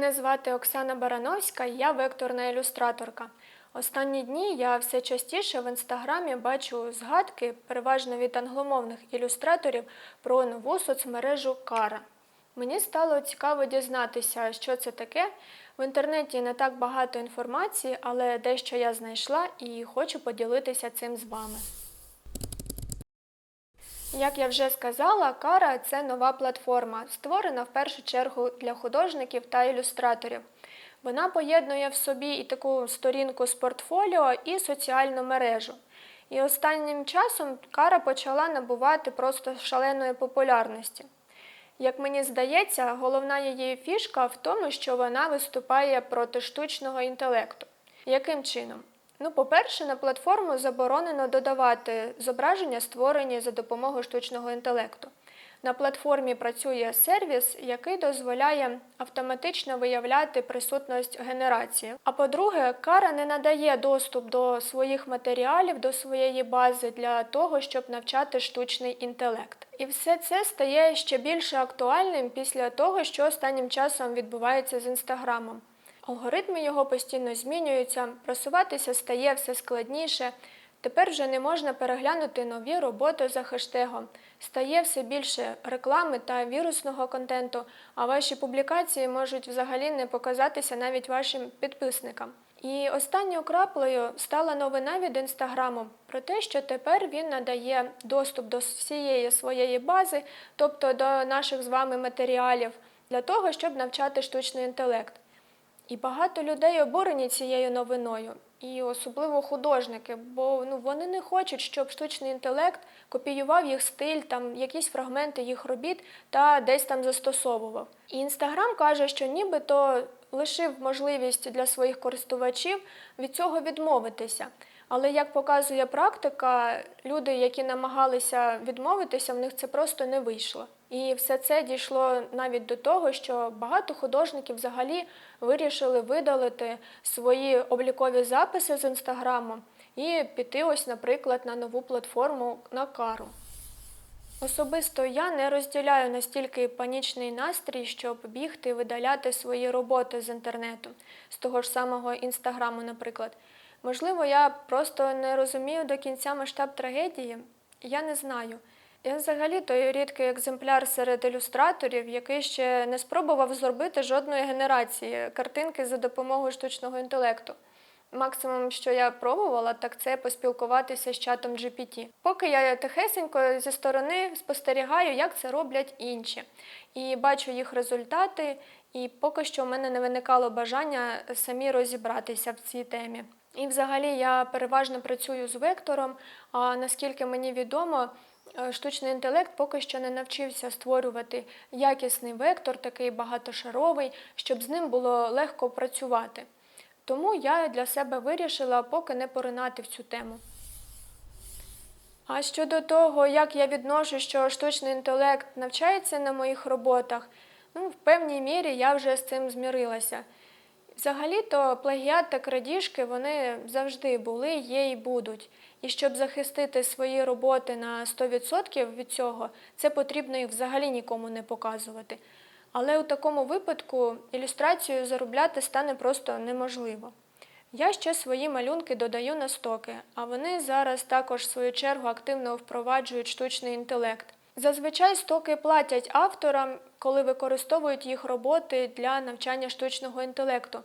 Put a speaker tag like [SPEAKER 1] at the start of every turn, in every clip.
[SPEAKER 1] Мене звати Оксана Барановська, я векторна ілюстраторка. Останні дні я все частіше в інстаграмі бачу згадки, переважно від англомовних ілюстраторів, про нову соцмережу Кара. Мені стало цікаво дізнатися, що це таке. В інтернеті не так багато інформації, але дещо я знайшла і хочу поділитися цим з вами. Як я вже сказала, Кара це нова платформа, створена в першу чергу для художників та ілюстраторів. Вона поєднує в собі і таку сторінку з портфоліо, і соціальну мережу. І останнім часом Кара почала набувати просто шаленої популярності. Як мені здається, головна її фішка в тому, що вона виступає проти штучного інтелекту. Яким чином? Ну, по-перше, на платформу заборонено додавати зображення, створені за допомогою штучного інтелекту. На платформі працює сервіс, який дозволяє автоматично виявляти присутність генерації. А по-друге, кара не надає доступ до своїх матеріалів, до своєї бази для того, щоб навчати штучний інтелект. І все це стає ще більше актуальним після того, що останнім часом відбувається з інстаграмом. Алгоритми його постійно змінюються, просуватися стає все складніше. Тепер вже не можна переглянути нові роботи за хештегом. Стає все більше реклами та вірусного контенту, а ваші публікації можуть взагалі не показатися навіть вашим підписникам. І останньою краплею стала новина від інстаграму про те, що тепер він надає доступ до всієї своєї бази, тобто до наших з вами матеріалів, для того, щоб навчати штучний інтелект. І багато людей обурені цією новиною, і особливо художники, бо ну вони не хочуть, щоб штучний інтелект копіював їх стиль, там якісь фрагменти їх робіт та десь там застосовував. І інстаграм каже, що нібито лишив можливість для своїх користувачів від цього відмовитися. Але як показує практика, люди, які намагалися відмовитися, в них це просто не вийшло. І все це дійшло навіть до того, що багато художників взагалі вирішили видалити свої облікові записи з інстаграму і піти, ось, наприклад, на нову платформу на кару. Особисто я не розділяю настільки панічний настрій, щоб бігти видаляти свої роботи з інтернету, з того ж самого інстаграму, наприклад. Можливо, я просто не розумію до кінця масштаб трагедії, я не знаю. Я взагалі той рідкий екземпляр серед ілюстраторів, який ще не спробував зробити жодної генерації картинки за допомогою штучного інтелекту. Максимум, що я пробувала, так це поспілкуватися з чатом GPT. Поки я тихесенько зі сторони спостерігаю, як це роблять інші, і бачу їх результати, і поки що в мене не виникало бажання самі розібратися в цій темі. І взагалі я переважно працюю з вектором, а наскільки мені відомо, е, штучний інтелект поки що не навчився створювати якісний вектор, такий багатошаровий, щоб з ним було легко працювати. Тому я для себе вирішила поки не поринати в цю тему. А щодо того, як я відношу, що штучний інтелект навчається на моїх роботах, ну, в певній мірі я вже з цим змірилася. Взагалі-то плагіат та крадіжки вони завжди були, є і будуть. І щоб захистити свої роботи на 100% від цього, це потрібно їх взагалі нікому не показувати. Але у такому випадку ілюстрацією заробляти стане просто неможливо. Я ще свої малюнки додаю на стоки, а вони зараз також в свою чергу активно впроваджують штучний інтелект. Зазвичай стоки платять авторам, коли використовують їх роботи для навчання штучного інтелекту.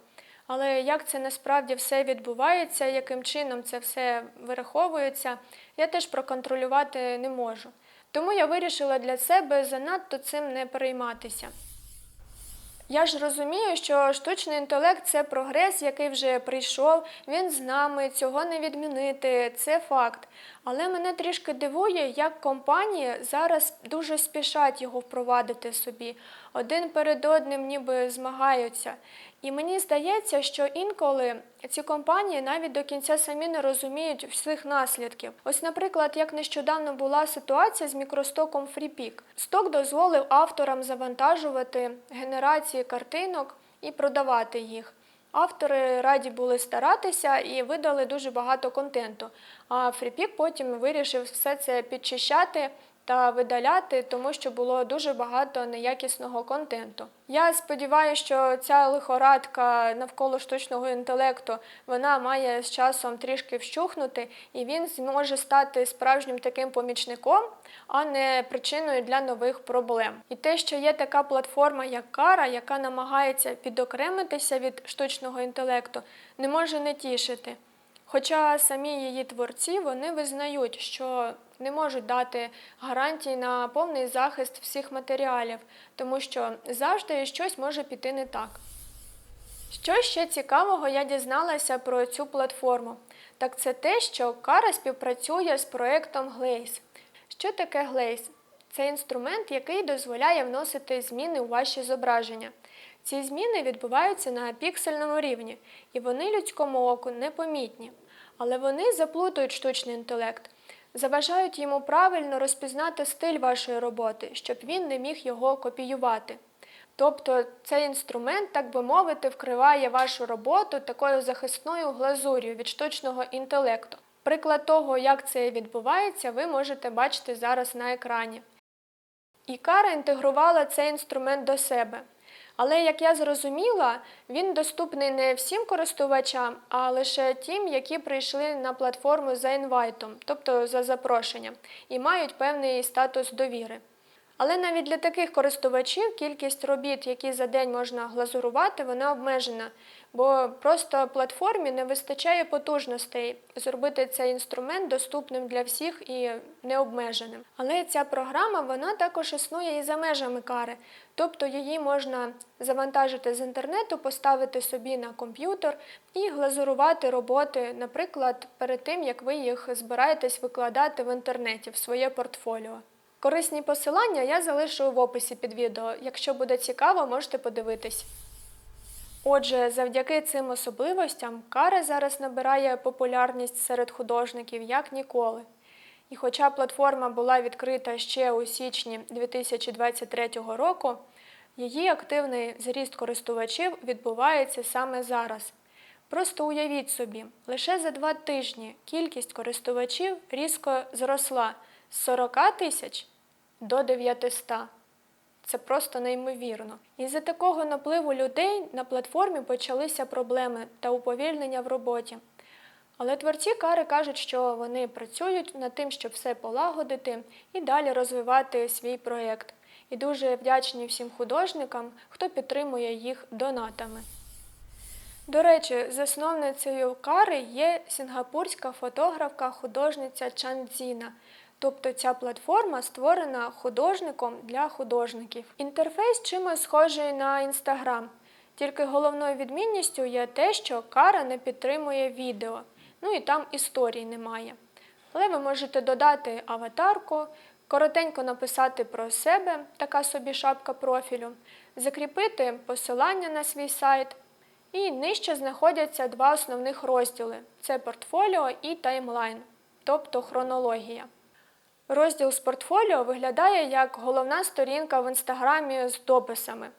[SPEAKER 1] Але як це насправді все відбувається, яким чином це все вираховується, я теж проконтролювати не можу. Тому я вирішила для себе занадто цим не перейматися. Я ж розумію, що штучний інтелект це прогрес, який вже прийшов, він з нами, цього не відмінити, це факт. Але мене трішки дивує, як компанії зараз дуже спішать його впровадити собі, один перед одним ніби змагаються. І мені здається, що інколи ці компанії навіть до кінця самі не розуміють всіх наслідків. Ось, наприклад, як нещодавно була ситуація з мікростоком FreePic. Сток дозволив авторам завантажувати генерації картинок і продавати їх. Автори раді були старатися і видали дуже багато контенту. А FreePic потім вирішив все це підчищати та видаляти, тому що було дуже багато неякісного контенту. Я сподіваюся, що ця лихорадка навколо штучного інтелекту вона має з часом трішки вщухнути, і він зможе стати справжнім таким помічником, а не причиною для нових проблем. І те, що є така платформа, як Кара, яка намагається підокремитися від штучного інтелекту, не може не тішити. Хоча самі її творці вони визнають, що не можуть дати гарантій на повний захист всіх матеріалів, тому що завжди щось може піти не так. Що ще цікавого я дізналася про цю платформу? Так це те, що Кара співпрацює з проектом Glaze. Що таке Glaze? Це інструмент, який дозволяє вносити зміни у ваші зображення. Ці зміни відбуваються на піксельному рівні, і вони людському оку непомітні. Але вони заплутують штучний інтелект, заважають йому правильно розпізнати стиль вашої роботи, щоб він не міг його копіювати. Тобто цей інструмент, так би мовити, вкриває вашу роботу такою захисною глазур'ю від штучного інтелекту. Приклад того, як це відбувається, ви можете бачити зараз на екрані. Ікара інтегрувала цей інструмент до себе. Але, як я зрозуміла, він доступний не всім користувачам, а лише тим, які прийшли на платформу за інвайтом, тобто за запрошенням, і мають певний статус довіри. Але навіть для таких користувачів кількість робіт, які за день можна глазурувати, вона обмежена, бо просто платформі не вистачає потужностей зробити цей інструмент доступним для всіх і необмеженим. Але ця програма вона також існує і за межами кари, тобто її можна завантажити з інтернету, поставити собі на комп'ютер і глазурувати роботи, наприклад, перед тим як ви їх збираєтесь викладати в інтернеті в своє портфоліо. Корисні посилання я залишу в описі під відео. Якщо буде цікаво, можете подивитись. Отже, завдяки цим особливостям кара зараз набирає популярність серед художників як ніколи. І хоча платформа була відкрита ще у січні 2023 року, її активний зріст користувачів відбувається саме зараз. Просто уявіть собі, лише за два тижні кількість користувачів різко зросла з 40 тисяч до 900. Це просто неймовірно. Із-за такого напливу людей на платформі почалися проблеми та уповільнення в роботі. Але творці кари кажуть, що вони працюють над тим, щоб все полагодити і далі розвивати свій проєкт. І дуже вдячні всім художникам, хто підтримує їх донатами. До речі, засновницею кари є сінгапурська фотографка художниця Чан Цзіна. Тобто ця платформа створена художником для художників. Інтерфейс чимось схожий на Інстаграм, тільки головною відмінністю є те, що кара не підтримує відео, ну і там історій немає. Але ви можете додати аватарку, коротенько написати про себе, така собі шапка профілю, закріпити посилання на свій сайт. І нижче знаходяться два основних розділи: це портфоліо і таймлайн, тобто хронологія. Розділ з портфоліо виглядає як головна сторінка в інстаграмі з дописами,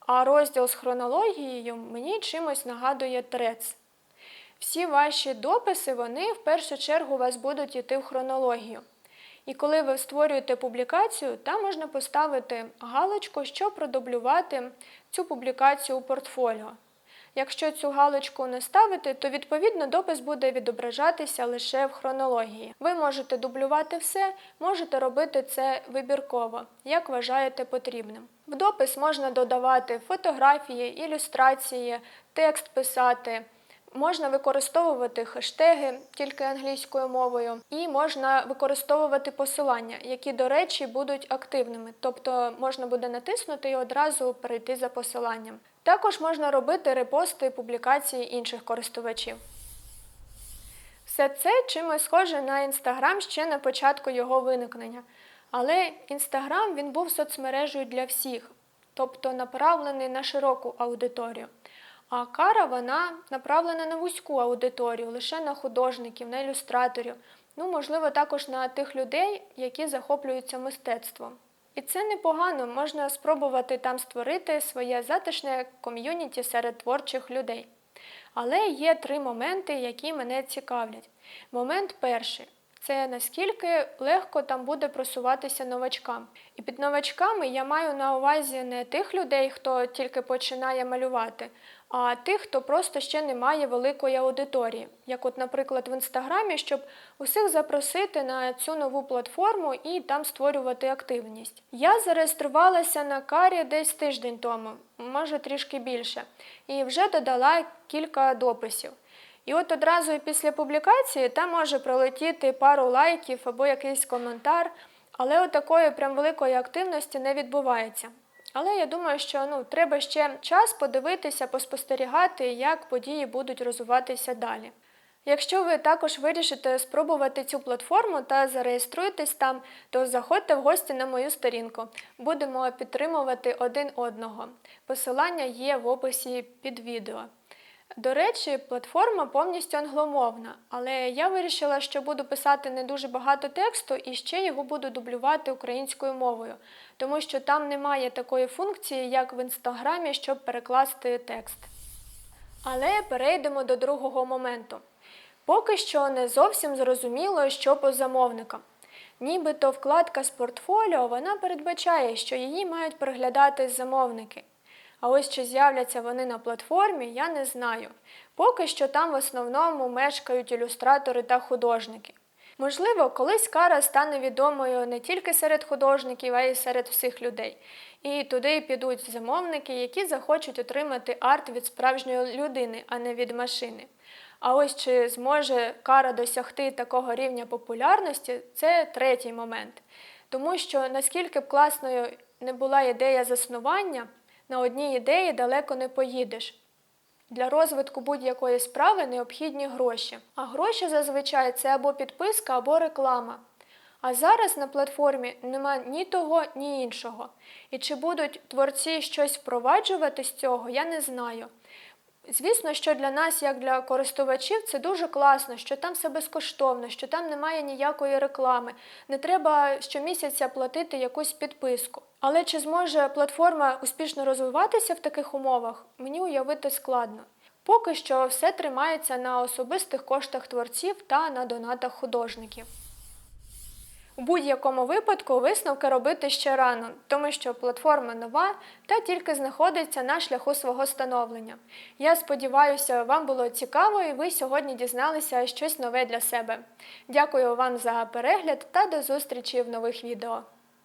[SPEAKER 1] а розділ з хронологією мені чимось нагадує трец. Всі ваші дописи, вони в першу чергу у вас будуть йти в хронологію. І коли ви створюєте публікацію, там можна поставити галочку, щоб продублювати цю публікацію у портфоліо. Якщо цю галочку не ставити, то відповідно допис буде відображатися лише в хронології. Ви можете дублювати все, можете робити це вибірково, як вважаєте потрібним. В допис можна додавати фотографії, ілюстрації, текст писати. Можна використовувати хештеги тільки англійською мовою, і можна використовувати посилання, які, до речі, будуть активними, тобто можна буде натиснути і одразу перейти за посиланням. Також можна робити репости публікації інших користувачів. Все це чимось схоже на Інстаграм ще на початку його виникнення. Але Інстаграм він був соцмережею для всіх, тобто направлений на широку аудиторію. А кара вона направлена на вузьку аудиторію, лише на художників, на ілюстраторів, ну, можливо, також на тих людей, які захоплюються мистецтвом. І це непогано, можна спробувати там створити своє затишне ком'юніті серед творчих людей. Але є три моменти, які мене цікавлять. Момент перший це наскільки легко там буде просуватися новачкам. І під новачками я маю на увазі не тих людей, хто тільки починає малювати, а тих, хто просто ще не має великої аудиторії, як, от, наприклад, в інстаграмі, щоб усіх запросити на цю нову платформу і там створювати активність. Я зареєструвалася на карі десь тиждень тому, може трішки більше, і вже додала кілька дописів. І от одразу після публікації там може пролетіти пару лайків або якийсь коментар, але от такої прям великої активності не відбувається. Але я думаю, що ну, треба ще час подивитися, поспостерігати, як події будуть розвиватися далі. Якщо ви також вирішите спробувати цю платформу та зареєструєтесь там, то заходьте в гості на мою сторінку. Будемо підтримувати один одного. Посилання є в описі під відео. До речі, платформа повністю англомовна, але я вирішила, що буду писати не дуже багато тексту і ще його буду дублювати українською мовою, тому що там немає такої функції, як в інстаграмі, щоб перекласти текст. Але перейдемо до другого моменту. Поки що не зовсім зрозуміло, що по замовникам. Нібито вкладка з портфоліо вона передбачає, що її мають переглядати замовники. А ось чи з'являться вони на платформі, я не знаю. Поки що там в основному мешкають ілюстратори та художники. Можливо, колись кара стане відомою не тільки серед художників, а й серед всіх людей. І туди підуть замовники, які захочуть отримати арт від справжньої людини, а не від машини. А ось чи зможе кара досягти такого рівня популярності, це третій момент. Тому що наскільки б класною не була ідея заснування, на одній ідеї далеко не поїдеш. Для розвитку будь-якої справи необхідні гроші. А гроші зазвичай це або підписка, або реклама. А зараз на платформі нема ні того, ні іншого. І чи будуть творці щось впроваджувати з цього, я не знаю. Звісно, що для нас, як для користувачів, це дуже класно, що там все безкоштовно, що там немає ніякої реклами, не треба щомісяця платити якусь підписку. Але чи зможе платформа успішно розвиватися в таких умовах, мені уявити складно. Поки що все тримається на особистих коштах творців та на донатах художників. У будь-якому випадку висновки робити ще рано, тому що платформа нова та тільки знаходиться на шляху свого становлення. Я сподіваюся, вам було цікаво і ви сьогодні дізналися щось нове для себе. Дякую вам за перегляд та до зустрічі в нових відео.